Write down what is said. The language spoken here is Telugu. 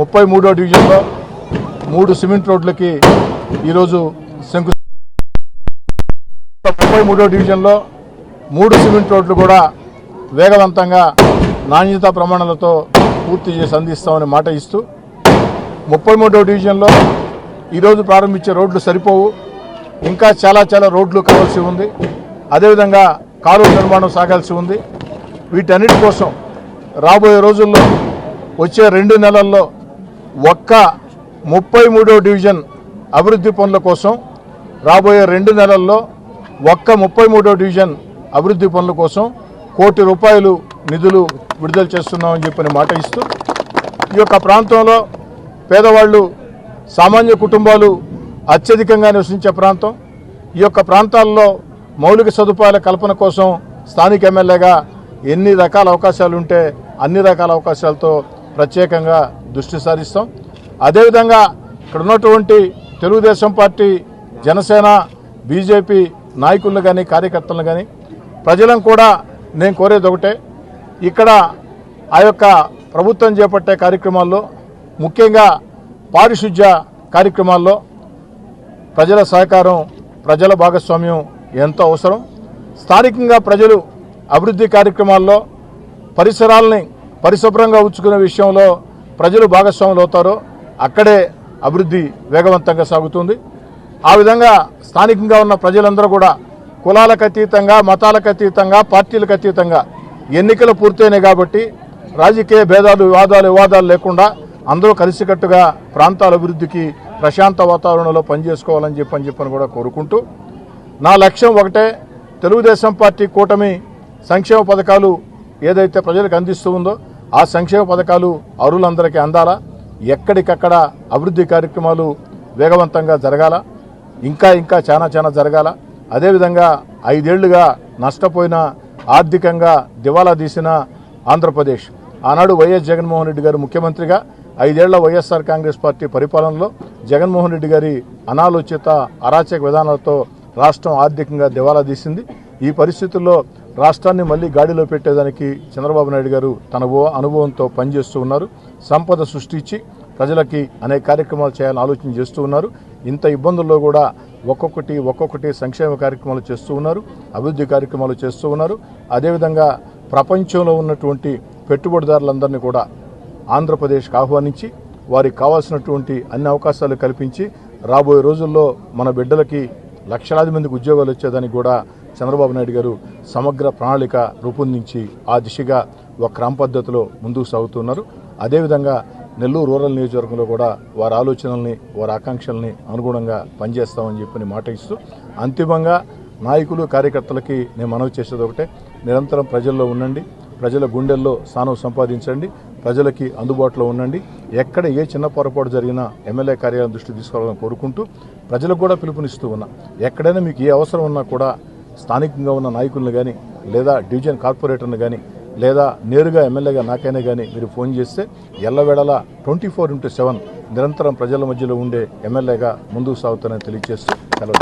ముప్పై మూడో డివిజన్లో మూడు సిమెంట్ రోడ్లకి ఈరోజు శంకు ముప్పై మూడో డివిజన్లో మూడు సిమెంట్ రోడ్లు కూడా వేగవంతంగా నాణ్యతా ప్రమాణాలతో పూర్తి చేసి అందిస్తామని మాట ఇస్తూ ముప్పై మూడో డివిజన్లో ఈరోజు ప్రారంభించే రోడ్లు సరిపోవు. ఇంకా చాలా చాలా రోడ్లు కావాల్సి ఉంది. అదేవిధంగా కాలువ నిర్మాణం సాగాల్సి ఉంది. వీటన్నిటి కోసం రాబోయే రోజుల్లో వచ్చే రెండు నెలల్లో ఒక్క ముప్పై మూడో డివిజన్ అభివృద్ధి పనుల కోసం రాబోయే రెండు నెలల్లో ఒక్క ముప్పై మూడో డివిజన్ అభివృద్ధి పనుల కోసం కోటి రూపాయలు నిధులు విడుదల చేస్తున్నామని చెప్పిన మాట ఇస్తూ ఈ యొక్క ప్రాంతంలో పేదవాళ్ళు సామాన్య కుటుంబాలు అత్యధికంగా నివసించే ప్రాంతం. ఈ యొక్క ప్రాంతాల్లో మౌలిక సదుపాయాల కల్పన కోసం స్థానిక ఎమ్మెల్యేగా ఎన్ని రకాల అవకాశాలు ఉంటే అన్ని రకాల అవకాశాలతో ప్రత్యేకంగా దృష్టి సారిస్తాం. అదేవిధంగా ఇక్కడ ఉన్నటువంటి తెలుగుదేశం పార్టీ జనసేన బీజేపీ నాయకులను కానీ కార్యకర్తలను కానీ ప్రజలను కూడా నేను కోరేది ఒకటే. ఇక్కడ ఆ యొక్క ప్రభుత్వం చేపట్టే కార్యక్రమాల్లో ముఖ్యంగా పారిశుధ్య కార్యక్రమాల్లో ప్రజల సహకారం ప్రజల భాగస్వామ్యం ఎంతో అవసరం. స్థానికంగా ప్రజలు అభివృద్ధి కార్యక్రమాల్లో పరిసరాలని పరిశుభ్రంగా ఉంచుకునే విషయంలో ప్రజలు భాగస్వాములు అవుతారో అక్కడే అభివృద్ధి వేగవంతంగా సాగుతుంది. ఆ విధంగా స్థానికంగా ఉన్న ప్రజలందరూ కూడా కులాలకు అతీతంగా మతాలకు అతీతంగా పార్టీలకు అతీతంగా ఎన్నికలు పూర్తయినాయి కాబట్టి రాజకీయ భేదాలు వివాదాలు వివాదాలు లేకుండా అందరూ కలిసికట్టుగా ప్రాంతాల అభివృద్ధికి ప్రశాంత వాతావరణంలో పనిచేసుకోవాలని చెప్పని చెప్పని కూడా కోరుకుంటూ నా లక్ష్యం ఒకటే తెలుగుదేశం పార్టీ కూటమి సంక్షేమ పథకాలు ఏదైతే ప్రజలకు అందిస్తూ ఉందో ఆ సంక్షేమ పథకాలు అరులందరికీ అందాలా? ఎక్కడికక్కడ అభివృద్ధి కార్యక్రమాలు వేగవంతంగా జరగాల? ఇంకా ఇంకా చాలా చాలా జరగాల? అదేవిధంగా ఐదేళ్ళుగా నష్టపోయిన ఆర్థికంగా దివాలా తీసిన ఆంధ్రప్రదేశ్. ఆనాడు వైఎస్ జగన్మోహన్ రెడ్డి గారు ముఖ్యమంత్రిగా ఐదేళ్ళ వైఎస్ఆర్ కాంగ్రెస్ పార్టీ పరిపాలనలో జగన్మోహన్ రెడ్డి గారి అనాలోచిత అరాచక విధానాలతో రాష్ట్రం ఆర్థికంగా దివాలా తీసింది. ఈ పరిస్థితుల్లో రాష్ట్రాన్ని మళ్ళీ గాడిలో పెట్టేదానికి చంద్రబాబు నాయుడు గారు తన అనుభవంతో పనిచేస్తూ ఉన్నారు. సంపద సృష్టించి ప్రజలకి అనేక కార్యక్రమాలు చేయాలని ఆలోచన చేస్తూ ఉన్నారు. ఇంత ఇబ్బందుల్లో కూడా ఒక్కొక్కటి ఒక్కొక్కటి సంక్షేమ కార్యక్రమాలు చేస్తూ ఉన్నారు అభివృద్ధి కార్యక్రమాలు చేస్తూ ఉన్నారు. అదేవిధంగా ప్రపంచంలో ఉన్నటువంటి పెట్టుబడిదారులందరినీ కూడా ఆంధ్రప్రదేశ్కి ఆహ్వానించి వారికి కావాల్సినటువంటి అన్ని అవకాశాలు కల్పించి రాబోయే రోజుల్లో మన బిడ్డలకి లక్షలాది మందికి ఉద్యోగాలు వచ్చేదానికి కూడా చంద్రబాబు నాయుడు గారు సమగ్ర ప్రణాళిక రూపొందించి ఆ దిశగా ఒక క్రమ పద్ధతిలో ముందుకు సాగుతున్నారు. అదేవిధంగా నెల్లూరు రూరల్ నియోజకవర్గంలో కూడా వారి ఆలోచనల్ని వారి ఆకాంక్షల్ని అనుగుణంగా పనిచేస్తామని చెప్పని మాట ఇస్తూ అంతిమంగా నాయకులు కార్యకర్తలకి నేను మనవి చేసేది ఒకటే నిరంతరం ప్రజల్లో ఉండండి ప్రజల గుండెల్లో స్థానం సంపాదించండి ప్రజలకి అందుబాటులో ఉండండి ఎక్కడ ఏ చిన్న పొరపాటు జరిగినా ఎమ్మెల్యే కార్యాలయం దృష్టి తీసుకోవాలని కోరుకుంటూ ప్రజలకు కూడా పిలుపునిస్తూ ఉన్నా. ఎక్కడైనా మీకు ఏ అవసరం ఉన్నా కూడా స్థానికంగా ఉన్న నాయకులను కానీ లేదా డివిజన్ కార్పొరేటర్ని కానీ లేదా నేరుగా ఎమ్మెల్యేగా నాకైనా కానీ మీరు ఫోన్ చేస్తే ఎల్లవేళలా ట్వంటీ ఫోర్ ఇంటూ సెవెన్ నిరంతరం ప్రజల మధ్యలో ఉండే ఎమ్మెల్యేగా ముందుకు సాగుతానని తెలియజేస్తూ సెలవు